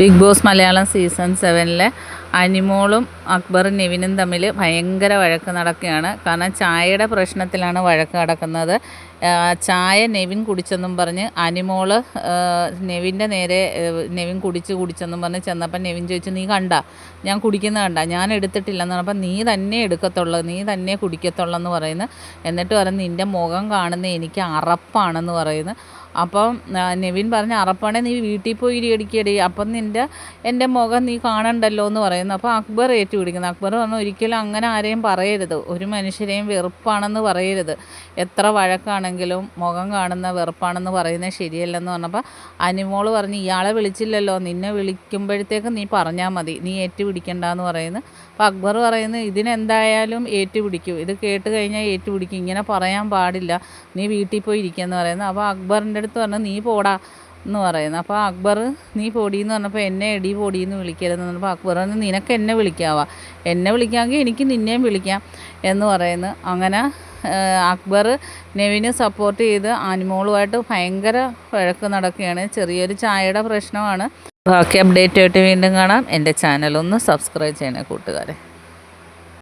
Big boss Malayalam season സെവനിലെ അനിമോളും അക്ബറും നെവിനും തമ്മിൽ ഭയങ്കര വഴക്ക് നടക്കുകയാണ്. കാരണം ചായയുടെ പ്രശ്നത്തിലാണ് വഴക്ക് നടക്കുന്നത്. ചായ നെവിൻ കുടിച്ചെന്നും പറഞ്ഞ് അനിമോൾ നെവിന്റെ നേരെ നെവിൻ കുടിച്ച് കുടിച്ചെന്നും പറഞ്ഞ് ചെന്നപ്പോൾ നെവിൻ ചോദിച്ചു നീ കണ്ട? ഞാൻ കുടിക്കുന്ന കണ്ട? ഞാൻ എടുത്തിട്ടില്ലെന്ന് പറഞ്ഞപ്പോൾ നീ തന്നെ എടുക്കത്തുള്ളൂ നീ തന്നെ കുടിക്കത്തുള്ളൂ എന്ന് പറയുന്നു. എന്നിട്ട് പറഞ്ഞ് നിന്റെ മുഖം കാണുന്ന എനിക്ക് അറപ്പാണെന്ന് പറയുന്നു. അപ്പം നിവിൻ പറഞ്ഞ അറപ്പാണെ നീ വീട്ടിൽ പോയി ഇടിയടിക്കടി അപ്പം നിന്റെ എന്റെ മുഖം നീ കാണണ്ടല്ലോ എന്ന് പറയുന്നു. അപ്പോൾ അക്ബർ ഏറ്റു പിടിക്കുന്നു അക്ബർ പറഞ്ഞു ഒരിക്കലും അങ്ങനെ ആരെയും പറയരുത്. ഒരു മനുഷ്യരെയും വെറുപ്പാണെന്ന് പറയരുത്. എത്ര വഴക്കാണെങ്കിലും മുഖം കാണുന്ന വെറുപ്പാണെന്ന് പറയുന്നത് ശരിയല്ലെന്ന് പറഞ്ഞപ്പോൾ അനിമോൾ പറഞ്ഞ് ഇയാളെ വിളിച്ചില്ലല്ലോ. നിന്നെ വിളിക്കുമ്പോഴത്തേക്ക് നീ പറഞ്ഞാൽ മതി. നീ ഏറ്റു ഏറ്റുപിടിക്കണ്ടെന്ന് പറയുന്നു. അപ്പോൾ അക്ബർ പറയുന്നു ഇതിനെന്തായാലും ഏറ്റുപിടിക്കും. ഇത് കേട്ട് കഴിഞ്ഞാൽ ഏറ്റുപിടിക്കും. ഇങ്ങനെ പറയാൻ പാടില്ല. നീ വീട്ടിൽ പോയി ഇരിക്കുക എന്ന് പറയുന്നു. അപ്പോൾ അക്ബറിന്റെ അടുത്ത് പറഞ്ഞു നീ പോടാ എന്ന് പറയുന്നു അപ്പോൾ അക്ബർ നീ പൊടിയെന്ന് പറഞ്ഞപ്പോൾ എന്നെ എടി പൊടിയെന്ന് വിളിക്കരുതെന്ന് പറഞ്ഞപ്പോൾ അക്ബർ പറഞ്ഞു നിനക്ക് എന്നെ വിളിക്കാവാ. എന്നെ വിളിക്കാമെങ്കിൽ എനിക്ക് നിന്നെയും വിളിക്കാം എന്ന് പറയുന്നു. അങ്ങനെ അക്ബർ നെവിനെ സപ്പോർട്ട് ചെയ്ത് അനുമോളുമായിട്ട് ഭയങ്കര വഴക്ക് നടക്കുകയാണ്. ചെറിയൊരു ചായയുടെ പ്രശ്നമാണ്. ബാക്കി അപ്ഡേറ്റ് ആയിട്ട് വീണ്ടും കാണാം. എന്റെ ചാനലൊന്ന് സബ്സ്ക്രൈബ് ചെയ്യണേ കൂട്ടുകാരെ.